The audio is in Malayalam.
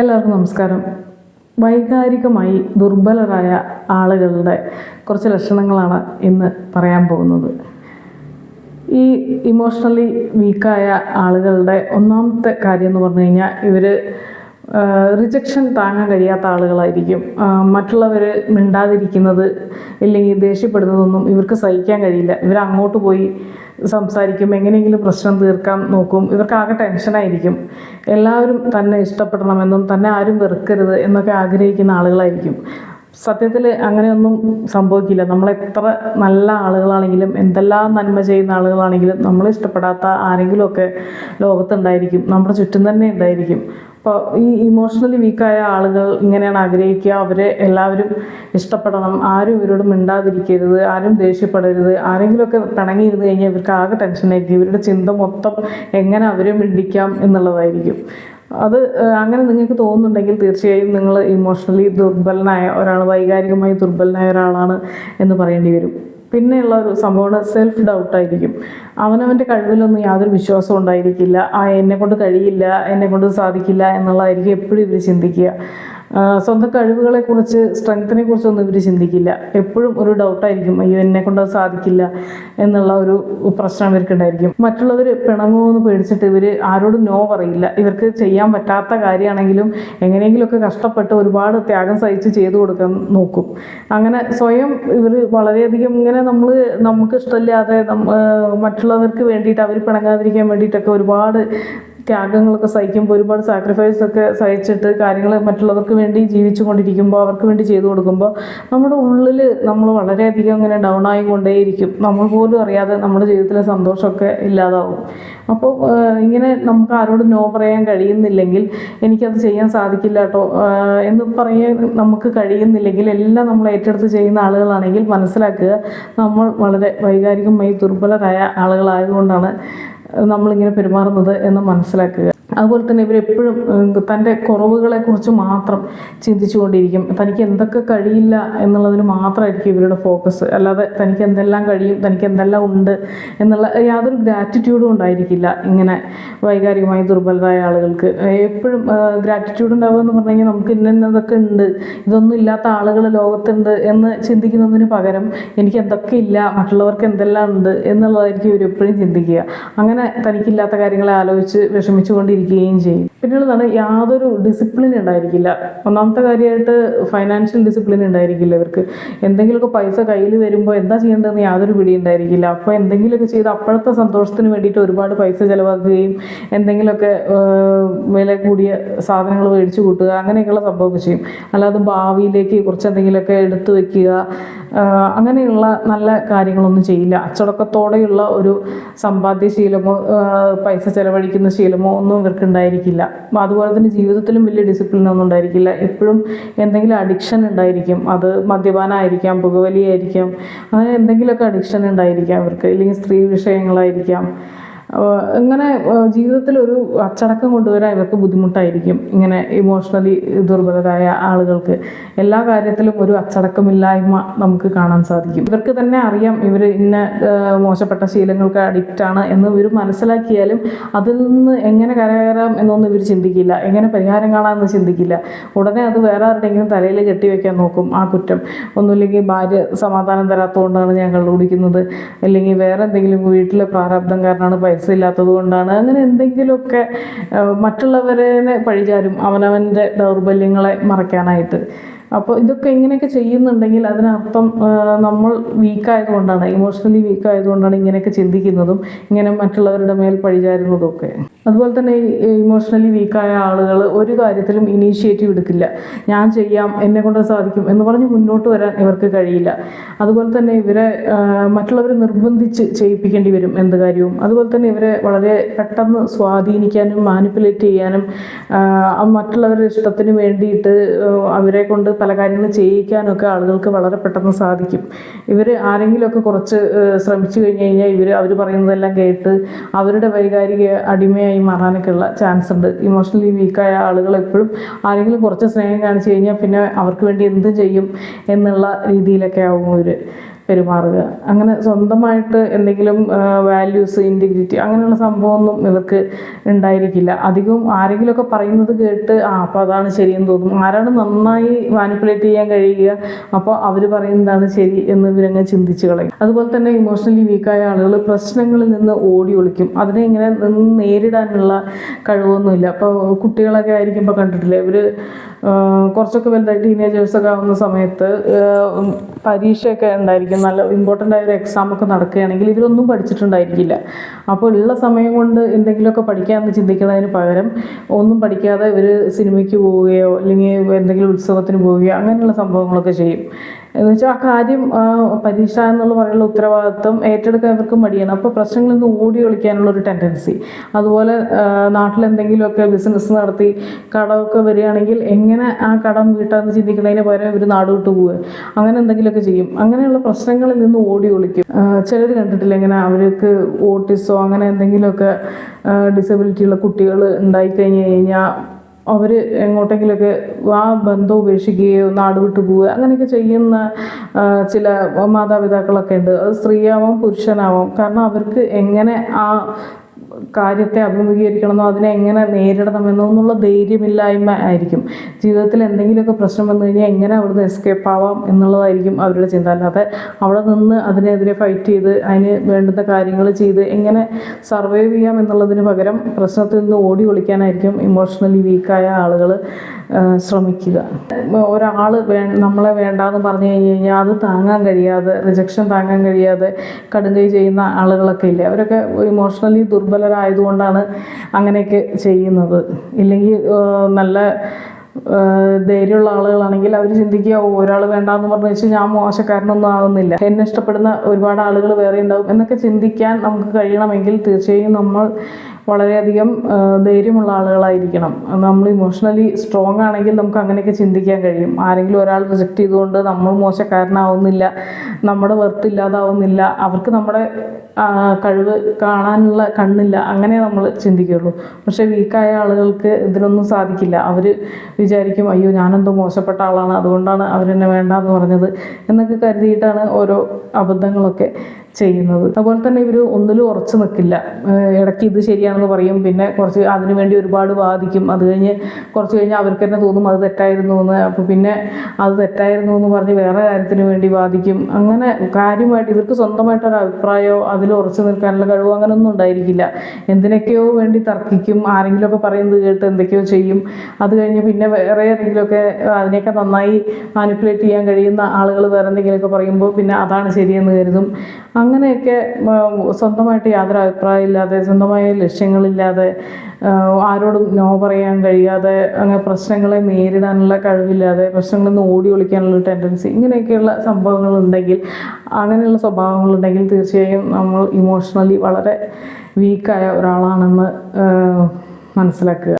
എല്ലാവർക്കും നമസ്കാരം. വൈകാരികമായി ദുർബലരായ ആളുകളുടെ കുറച്ച് ലക്ഷണങ്ങളാണ് ഇന്ന് പറയാൻ പോകുന്നത്. ഈ ഇമോഷണലി വീക്കായ ആളുകളുടെ ഒന്നാമത്തെ കാര്യം എന്ന് പറഞ്ഞു കഴിഞ്ഞാൽ ഇവർ റിജക്ഷൻ താങ്ങാൻ കഴിയാത്ത ആളുകളായിരിക്കും. മറ്റുള്ളവർ മിണ്ടാതിരിക്കുന്നത് ഇല്ലെങ്കിൽ ദേഷ്യപ്പെടുന്നതൊന്നും ഇവർക്ക് സഹിക്കാൻ കഴിയില്ല. ഇവർ അങ്ങോട്ട് പോയി സംസാരിക്കും എങ്ങനെയെങ്കിലും പ്രശ്നം തീർക്കാൻ നോക്കും ഇവർക്കാകെ ടെൻഷനായിരിക്കും എല്ലാവരും തന്നെ ഇഷ്ടപ്പെടണമെന്നും തന്നെ ആരും വെറുക്കരുത് എന്നൊക്കെ ആഗ്രഹിക്കുന്ന ആളുകളായിരിക്കും. സത്യത്തിൽ അങ്ങനെയൊന്നും സംഭവിക്കില്ല. നമ്മൾ എത്ര നല്ല ആളുകളാണെങ്കിലും എന്തെല്ലാം നന്മ ചെയ്യുന്ന ആളുകളാണെങ്കിലും നമ്മൾ ഇഷ്ടപ്പെടാത്ത ആരെങ്കിലുമൊക്കെ ലോകത്തുണ്ടായിരിക്കും. നമ്മുടെ ചുറ്റും തന്നെ ഉണ്ടായിരിക്കും. അപ്പോൾ ഈ ഇമോഷണലി വീക്കായ ആളുകൾ ഇങ്ങനെയാണ് ആഗ്രഹിക്കുക. അവരെ എല്ലാവരും ഇഷ്ടപ്പെടണം. ആരും ഇവരോട് മിണ്ടാതിരിക്കരുത്. ആരും ദേഷ്യപ്പെടരുത്. ആരെങ്കിലുമൊക്കെ പിണങ്ങിയിരുന്ന് കഴിഞ്ഞാൽ ഇവർക്ക് ആകെ ടെൻഷനായിരിക്കും ഇവരുടെ ചിന്ത മൊത്തം എങ്ങനെ അവരെ മിണ്ടിക്കാം എന്നുള്ളതായിരിക്കും. അത് അങ്ങനെ നിങ്ങൾക്ക് തോന്നുന്നുണ്ടെങ്കിൽ തീർച്ചയായും നിങ്ങൾ ഇമോഷണലി ദുർബലനായ ഒരാൾ വൈകാരികമായി ദുർബലനായ ഒരാളാണ് എന്ന് പറയേണ്ടി വരും. പിന്നെയുള്ള ഒരു സംഭവമാണ് സെൽഫ് ഡൗട്ടായിരിക്കും അവനവന്റെ കഴിവിലൊന്നും യാതൊരു വിശ്വാസവും ഉണ്ടായിരിക്കില്ല. ആ എന്നെ കൊണ്ട് കഴിയില്ല എന്നെ കൊണ്ട് സാധിക്കില്ല എന്നുള്ളതായിരിക്കും എപ്പോഴും ഇവർ ചിന്തിക്കുക. ആ, കഴിവുകളെ കുറിച്ച് സ്ട്രെങ്ത്തിനെ കുറിച്ചൊന്നും ഇവർ ചിന്തിക്കില്ല. എപ്പോഴും ഒരു ഡൗട്ടായിരിക്കും അയ്യോ എന്നെ കൊണ്ട് സാധിക്കില്ല എന്നുള്ള ഒരു പ്രശ്നം ഇവർക്കുണ്ടായിരിക്കും. മറ്റുള്ളവർ പിണങ്ങുമോ എന്ന് പേടിച്ചിട്ട് ഇവർ ആരോടും നോ പറയില്ല. ഇവർക്ക് ചെയ്യാൻ പറ്റാത്ത കാര്യമാണെങ്കിലും എങ്ങനെയെങ്കിലുമൊക്കെ കഷ്ടപ്പെട്ട് ഒരുപാട് ത്യാഗം സഹിച്ച് ചെയ്തു കൊടുക്കാൻ നോക്കും. അങ്ങനെ സ്വയം ഇവർ വളരെയധികം ഇങ്ങനെ നമ്മൾ നമുക്ക് ഇഷ്ടമില്ലാതെ മറ്റുള്ളവർക്ക് വേണ്ടിയിട്ട് അവർ പിണങ്ങാതിരിക്കാൻ വേണ്ടിയിട്ടൊക്കെ ഒരുപാട് ത്യാഗങ്ങളൊക്കെ സഹിക്കുമ്പോൾ ഒരുപാട് സാക്രിഫൈസ് ഒക്കെ സഹിച്ചിട്ട് കാര്യങ്ങൾ മറ്റുള്ളവർക്ക് വേണ്ടി ജീവിച്ചു കൊണ്ടിരിക്കുമ്പോൾ അവർക്ക് വേണ്ടി ചെയ്തു കൊടുക്കുമ്പോൾ നമ്മുടെ ഉള്ളിൽ നമ്മൾ വളരെയധികം ഇങ്ങനെ ഡൗൺ ആയിക്കൊണ്ടേയിരിക്കും. നമ്മൾ പോലും അറിയാതെ നമ്മുടെ ജീവിതത്തിലെ സന്തോഷമൊക്കെ ഇല്ലാതാവും. അപ്പോൾ ഇങ്ങനെ നമുക്ക് ആരോടും നോ പറയാൻ കഴിയുന്നില്ലെങ്കിൽ എനിക്കത് ചെയ്യാൻ സാധിക്കില്ല കേട്ടോ. എന്ന് പറയാൻ നമുക്ക് കഴിയുന്നില്ലെങ്കിൽ എല്ലാം നമ്മൾ ഏറ്റെടുത്ത് ചെയ്യുന്ന ആളുകളാണെങ്കിൽ മനസ്സിലാക്കുക നമ്മൾ വളരെ വൈകാരികമായി ദുർബലരായ ആളുകളായതുകൊണ്ടാണ്. നമ്മളിങ്ങനെ പെരുമാറുന്നത് എന്ന് മനസ്സിലാക്കുക. അതുപോലെ തന്നെ ഇവരെപ്പോഴും തന്റെ കുറവുകളെക്കുറിച്ച് മാത്രം ചിന്തിച്ചുകൊണ്ടിരിക്കും. തനിക്ക് എന്തൊക്കെ കഴിയില്ല എന്നുള്ളതിൽ മാത്രമായിരിക്കും ഇവരുടെ ഫോക്കസ് അല്ലാതെ തനിക്ക് എന്തെല്ലാം കഴിയും തനിക്ക് എന്തെല്ലാം ഉണ്ട് എന്നുള്ള യാതൊരു ഗ്രാറ്റിറ്റ്യൂഡും ഉണ്ടായിരിക്കില്ല ഇങ്ങനെ വൈകാരികമായി ദുർബലരായ ആളുകൾക്ക്. എപ്പോഴും ഗ്രാറ്റിറ്റ്യൂഡ് ഉണ്ടാവുക എന്ന് പറഞ്ഞു കഴിഞ്ഞാൽ നമുക്ക് ഇന്ന ഇന്നതൊക്കെ ഉണ്ട്. ഇതൊന്നും ഇല്ലാത്ത ആളുകൾ ലോകത്തുണ്ട് എന്ന് ചിന്തിക്കുന്നതിന് പകരം എനിക്ക് എന്തൊക്കെ ഇല്ല മറ്റുള്ളവർക്ക് എന്തെല്ലാം ഉണ്ട് എന്നുള്ളതായിരിക്കും ഇവരെപ്പോഴും ചിന്തിക്കുക. അങ്ങനെ തനിക്കില്ലാത്ത കാര്യങ്ങളെ ആലോചിച്ച് വിഷമിച്ചുകൊണ്ടിരിക്കുകയും ചെയ്യും. പിന്നെയുള്ളതാണ് യാതൊരു ഡിസിപ്ലിൻ ഉണ്ടായിരിക്കില്ല. ഒന്നാമത്തെ കാര്യമായിട്ട് ഫൈനാൻഷ്യൽ ഡിസിപ്ലിൻ ഉണ്ടായിരിക്കില്ല ഇവർക്ക്. എന്തെങ്കിലുമൊക്കെ പൈസ കയ്യിൽ വരുമ്പോൾ എന്താ ചെയ്യേണ്ടതെന്ന് യാതൊരു പിടി ഉണ്ടായിരിക്കില്ല. അപ്പോൾ എന്തെങ്കിലുമൊക്കെ ചെയ്ത് അപ്പോഴത്തെ സന്തോഷത്തിന് വേണ്ടിയിട്ട് ഒരുപാട് പൈസ ചിലവാക്കുകയും എന്തെങ്കിലുമൊക്കെ വില കൂടിയ സാധനങ്ങൾ മേടിച്ചു കൂട്ടുക അങ്ങനെയൊക്കെയുള്ള സംഭവമൊക്കെ ചെയ്യും. അല്ലാതെ ഭാവിയിലേക്ക് കുറച്ച് എന്തെങ്കിലുമൊക്കെ എടുത്തു വെക്കുക ആഹ്, അങ്ങനെയുള്ള നല്ല കാര്യങ്ങളൊന്നും ചെയ്യില്ല. അച്ചടക്കത്തോടെയുള്ള ഒരു സമ്പാദ്യ ശീലമോ പൈസ ചെലവഴിക്കുന്ന ശീലമോ ഒന്നും ഇവർക്ക് ഉണ്ടായിരിക്കില്ല. അതുപോലെ തന്നെ ജീവിതത്തിലും വലിയ ഡിസിപ്ലിൻ ഒന്നും ഉണ്ടായിരിക്കില്ല. എപ്പോഴും എന്തെങ്കിലും അഡിക്ഷൻ ഉണ്ടായിരിക്കും. അത് മദ്യപാനമായിരിക്കാം പുകവലിയായിരിക്കാം അങ്ങനെ എന്തെങ്കിലുമൊക്കെ അഡിക്ഷൻ ഉണ്ടായിരിക്കാം ഇവർക്ക്. ഇല്ലെങ്കിൽ സ്ത്രീ വിഷയങ്ങളായിരിക്കാം. ഇങ്ങനെ ജീവിതത്തിൽ ഒരു അച്ചടക്കം കൊണ്ടുവരാൻ ഇവർക്ക് ബുദ്ധിമുട്ടായിരിക്കും ഇങ്ങനെ ഇമോഷണലി ദുർബലരായ ആളുകൾക്ക്. എല്ലാ കാര്യത്തിലും ഒരു അച്ചടക്കമില്ലായ്മ നമുക്ക് കാണാൻ സാധിക്കും. ഇവർക്ക് തന്നെ അറിയാം ഇവർ ഇന്ന മോശപ്പെട്ട ശീലങ്ങൾക്ക് അഡിക്റ്റ് ആണ് എന്ന് ഇവർ മനസ്സിലാക്കിയാലും അതിൽ നിന്ന് എങ്ങനെ കരകയറാം എന്നൊന്നും ഇവർ ചിന്തിക്കില്ല. എങ്ങനെ പരിഹാരം കാണാമെന്ന് ചിന്തിക്കില്ല. ഉടനെ അത് വേറെ ആരുടെയെങ്കിലും തലയിൽ കെട്ടിവെക്കാൻ നോക്കും ആ കുറ്റം. ഒന്നുമില്ലെങ്കിൽ ഭാര്യ സമാധാനം തരാത്തതുകൊണ്ടാണ് ഞാൻ കള്ളുകുടിക്കുന്നത് അല്ലെങ്കിൽ വേറെ എന്തെങ്കിലും വീട്ടിലെ പ്രാരാബ്ദം കാരണമാണ് പൈസ ഇല്ലാത്തത് കൊണ്ടാണ്. അങ്ങനെ എന്തെങ്കിലുമൊക്കെ മറ്റുള്ളവരെ പഴിചാരും അവനവന്റെ ദൗർബല്യങ്ങളെ മറയ്ക്കാനായിട്ട്. അപ്പോൾ ഇതൊക്കെ ഇങ്ങനെയൊക്കെ ചെയ്യുന്നുണ്ടെങ്കിൽ അതിനർത്ഥം നമ്മൾ വീക്കായതുകൊണ്ടാണ് ഇമോഷണലി വീക്കായതുകൊണ്ടാണ് ഇങ്ങനെയൊക്കെ ചിന്തിക്കുന്നതും ഇങ്ങനെ മറ്റുള്ളവരുടെ മേൽ പഴിചാരുന്നതും ഒക്കെ. അതുപോലെ തന്നെ ഇമോഷണലി വീക്കായ ആളുകൾ ഒരു കാര്യത്തിലും ഇനീഷ്യേറ്റീവ് എടുക്കില്ല. ഞാൻ ചെയ്യാം എന്നെ കൊണ്ട് സാധിക്കും എന്ന് പറഞ്ഞ് മുന്നോട്ട് വരാൻ ഇവർക്ക് കഴിയില്ല. അതുപോലെ തന്നെ ഇവരെ മറ്റുള്ളവർ നിർബന്ധിച്ച് ചെയ്യിപ്പിക്കേണ്ടി വരും എന്ത് കാര്യവും. അതുപോലെ തന്നെ ഇവരെ വളരെ പെട്ടെന്ന് സ്വാധീനിക്കാനും മാനിപ്പുലേറ്റ് ചെയ്യാനും മറ്റുള്ളവരുടെ ഇഷ്ടത്തിന് വേണ്ടിയിട്ട് അവരെ കൊണ്ട് പല കാര്യങ്ങൾ ചെയ്യിക്കാനൊക്കെ ആളുകൾക്ക് വളരെ പെട്ടെന്ന് സാധിക്കും. ഇവർ ആരെങ്കിലുമൊക്കെ കുറച്ച് ശ്രമിച്ചു കഴിഞ്ഞ് കഴിഞ്ഞാൽ ഇവർ അവർ പറയുന്നതെല്ലാം കേട്ട് അവരുടെ വൈകാരിക അടിമയായി മാറാനൊക്കെ ഉള്ള ചാൻസ് ഉണ്ട് ഇമോഷണലി വീക്കായ ആളുകൾ എപ്പോഴും ആരെങ്കിലും കുറച്ച് സ്നേഹം കാണിച്ചു കഴിഞ്ഞാൽ പിന്നെ അവർക്ക് വേണ്ടി എന്ത് ചെയ്യും എന്നുള്ള രീതിയിലൊക്കെ ആവും ഇവർ പെരുമാറുക. അങ്ങനെ സ്വന്തമായിട്ട് എന്തെങ്കിലും വാല്യൂസ് ഇന്റിഗ്രിറ്റി അങ്ങനെയുള്ള സംഭവമൊന്നും ഇവർക്ക് ഉണ്ടായിരിക്കില്ല. അധികവും ആരെങ്കിലുമൊക്കെ പറയുന്നത് കേട്ട് ആ അപ്പോൾ അതാണ് ശരിയെന്ന് തോന്നും. ആരാണ് നന്നായി മാനിപ്പുലേറ്റ് ചെയ്യാൻ കഴിയുക അപ്പോൾ അവർ പറയുന്നതാണ് ശരി എന്ന് ഇവരങ്ങ് ചിന്തിച്ച് കളയും. അതുപോലെ തന്നെ ഇമോഷണലി വീക്കായ ആളുകൾ പ്രശ്നങ്ങളിൽ നിന്ന് ഓടി ഒളിക്കും. അതിനെ ഇങ്ങനെ നേരിടാനുള്ള കഴിവൊന്നുമില്ല. അപ്പോൾ കുട്ടികളൊക്കെ ആയിരിക്കുമ്പോൾ കണ്ടിട്ടില്ലേ ഇവർ കുറച്ചൊക്കെ വലുതായി ടീനേജേഴ്സൊക്കെ ആവുന്ന സമയത്ത് പരീക്ഷയൊക്കെ ഉണ്ടായിരിക്കും നല്ല ഇമ്പോർട്ടന്റ് ആയ ഒരു എക്സാം ഒക്കെ നടക്കുകയാണെങ്കിൽ ഇവരൊന്നും പഠിച്ചിട്ടുണ്ടായിരിക്കില്ല. അപ്പോൾ ഉള്ള സമയം കൊണ്ട് എന്തെങ്കിലുമൊക്കെ പഠിക്കാമെന്ന് ചിന്തിക്കുന്നതിന് പകരം ഒന്നും പഠിക്കാതെ ഇവർ സിനിമയ്ക്ക് പോവുകയോ അല്ലെങ്കിൽ എന്തെങ്കിലും ഉത്സവത്തിന് പോവുകയോ അങ്ങനെയുള്ള സംഭവങ്ങളൊക്കെ ചെയ്യും. എന്ന് വെച്ചാൽ ആ കാര്യം പരീക്ഷ എന്നുള്ള പറയുന്ന ഉത്തരവാദിത്വം ഏറ്റെടുക്കാൻ ഇവർക്ക് മടിയാണ്. അപ്പോൾ പ്രശ്നങ്ങളിൽ നിന്ന് ഓടി ഒളിക്കാനുള്ള ഒരു ടെൻഡൻസി അതുപോലെ നാട്ടിൽ നാട്ടിലെന്തെങ്കിലുമൊക്കെ ബിസിനസ് നടത്തി കടമൊക്കെ വരികയാണെങ്കിൽ എങ്ങനെ ആ കടം വീട്ടാന്ന് ചിന്തിക്കുന്നതിന് പകരം ഇവർ നാട് വിട്ടു പോവുക. അങ്ങനെ എന്തെങ്കിലുമൊക്കെ ചെയ്യും. അങ്ങനെയുള്ള പ്രശ്നങ്ങളിൽ നിന്ന് ഓടി ഒളിക്കും. ചിലർ കണ്ടിട്ടില്ല ഇങ്ങനെ അവർക്ക് ഓട്ടിസോ അങ്ങനെ എന്തെങ്കിലുമൊക്കെ ഡിസബിലിറ്റി ഉള്ള കുട്ടികൾ ഉണ്ടായിക്കഴിഞ്ഞ് കഴിഞ്ഞാൽ അവർ എങ്ങോട്ടെങ്കിലുമൊക്കെ ആ ബന്ധം ഉപേക്ഷിക്കുകയോ നാട് വിട്ടു പോവുക അങ്ങനെയൊക്കെ ചെയ്യുന്ന ചില മാതാപിതാക്കളൊക്കെ ഉണ്ട്. അത് സ്ത്രീയാവാം പുരുഷനാവാം. കാരണം അവർക്ക് എങ്ങനെ ആ കാര്യത്തെ അഭിമുഖീകരിക്കണമെന്നോ അതിനെ എങ്ങനെ നേരിടണമെന്നോ എന്നുള്ള ധൈര്യമില്ലായ്മ ആയിരിക്കും. ജീവിതത്തിൽ എന്തെങ്കിലുമൊക്കെ പ്രശ്നം വന്നു കഴിഞ്ഞാൽ എങ്ങനെ അവിടുന്ന് എസ്കേപ്പ് ആവാം എന്നുള്ളതായിരിക്കും അവരുടെ ചിന്ത. അല്ലാതെ അവിടെ നിന്ന് അതിനെതിരെ ഫൈറ്റ് ചെയ്ത് അതിന് വേണ്ടുന്ന കാര്യങ്ങൾ ചെയ്ത് എങ്ങനെ സർവൈവ് ചെയ്യാം എന്നുള്ളതിന് പകരം പ്രശ്നത്തിൽ നിന്ന് ഓടി ഒളിക്കാനായിരിക്കും ഇമോഷണലി വീക്കായ ആളുകൾ ശ്രമിക്കുക. ഒരാൾ വേ നമ്മളെ വേണ്ടാന്ന് പറഞ്ഞു കഴിഞ്ഞ് കഴിഞ്ഞാൽ അത് താങ്ങാൻ കഴിയാതെ റിജക്ഷൻ താങ്ങാൻ കഴിയാതെ കടുങ്കൈ ചെയ്യുന്ന ആളുകളൊക്കെ ഇല്ലേ? അവരൊക്കെ ഇമോഷണലി ദുർബലരായതുകൊണ്ടാണ് അങ്ങനെയൊക്കെ ചെയ്യുന്നത്. ഇല്ലെങ്കിൽ നല്ല ധൈര്യമുള്ള ആളുകളാണെങ്കിൽ അവർ ചിന്തിക്കുക "ഓ, ഒരാൾ വേണ്ടാന്ന് പറഞ്ഞു വെച്ചാൽ ഞാൻ മോശക്കാരനൊന്നും ആവുന്നില്ല. എന്നെ ഇഷ്ടപ്പെടുന്ന ഒരുപാട് ആളുകൾ വേറെ ഉണ്ടാവും എന്നൊക്കെ ചിന്തിക്കാൻ നമുക്ക് കഴിയണമെങ്കിൽ തീർച്ചയായും നമ്മൾ വളരെയധികം ധൈര്യമുള്ള ആളുകളായിരിക്കണം. നമ്മൾ ഇമോഷണലി സ്ട്രോങ് ആണെങ്കിൽ നമുക്ക് അങ്ങനെയൊക്കെ ചിന്തിക്കാൻ കഴിയും. ആരെങ്കിലും ഒരാൾ റിജക്റ്റ് ചെയ്തുകൊണ്ട് നമ്മൾ മോശക്കാരനാവുന്നില്ല നമ്മുടെ വെർത്ത് ഇല്ലാതാവുന്നില്ല അവർക്ക് നമ്മുടെ കഴിവ് കാണാനുള്ള കണ്ണില്ല അങ്ങനെ നമ്മൾ ചിന്തിക്കുകയുള്ളൂ പക്ഷേ വീക്കായ ആളുകൾക്ക് ഇതിനൊന്നും സാധിക്കില്ല. അവർ വിചാരിക്കും അയ്യോ ഞാനെന്തോ മോശപ്പെട്ട ആളാണ് അതുകൊണ്ടാണ് അവരെന്നെ വേണ്ടാന്ന് പറഞ്ഞത് എന്നൊക്കെ കരുതിയിട്ടാണ് ഓരോ അബദ്ധങ്ങളൊക്കെ. ചെയ്യുന്നത്. അതുപോലെ തന്നെ ഇവർ ഒന്നിലും ഉറച്ചു നിൽക്കില്ല ഇടയ്ക്ക് ഇത് ശരിയാണെന്ന് പറയും. പിന്നെ കുറച്ച് അതിനുവേണ്ടി ഒരുപാട് വാദിക്കും. അത് കഴിഞ്ഞ് കുറച്ച് കഴിഞ്ഞ് അവർക്ക് തന്നെ തോന്നും അത് തെറ്റായിരുന്നു എന്ന്. അപ്പോൾ പിന്നെ അത് തെറ്റായിരുന്നു എന്ന് പറഞ്ഞ് വേറെ കാര്യത്തിന് വേണ്ടി വാദിക്കും. അങ്ങനെ കാര്യമായിട്ട് ഇവർക്ക് സ്വന്തമായിട്ടൊരു അഭിപ്രായമോ അതിൽ ഉറച്ചു നിൽക്കാനുള്ള കഴിവോ അങ്ങനെയൊന്നും ഉണ്ടായിരിക്കില്ല. എന്തിനൊക്കെയോ വേണ്ടി തർക്കിക്കും. ആരെങ്കിലുമൊക്കെ പറയുന്നത് കേട്ട് എന്തൊക്കെയോ ചെയ്യും. അത് കഴിഞ്ഞ് പിന്നെ വേറെ ആരെങ്കിലുമൊക്കെ അതിനെയൊക്കെ നന്നായി മാനിപ്പുലേറ്റ് ചെയ്യാൻ കഴിയുന്ന ആളുകൾ വേറെ എന്തെങ്കിലുമൊക്കെ പറയുമ്പോൾ പിന്നെ അതാണ് ശരിയെന്ന് കരുതും. അങ്ങനെയൊക്കെ സ്വന്തമായിട്ട് യാതൊരു അഭിപ്രായമില്ലാതെ സ്വന്തമായ ലക്ഷ്യങ്ങളില്ലാതെ ആരോടും നോ പറയാൻ കഴിയാതെ അങ്ങനെ പ്രശ്നങ്ങളെ നേരിടാനുള്ള കഴിവില്ലാതെ പ്രശ്നങ്ങളിൽ നിന്ന് ഓടി ഒളിക്കാനുള്ള ടെൻഡൻസി ഇങ്ങനെയൊക്കെയുള്ള സംഭവങ്ങളുണ്ടെങ്കിൽ അങ്ങനെയുള്ള സ്വഭാവങ്ങളുണ്ടെങ്കിൽ തീർച്ചയായും നമ്മൾ ഇമോഷണലി വളരെ വീക്കായ ഒരാളാണെന്ന് മനസ്സിലാക്കുക.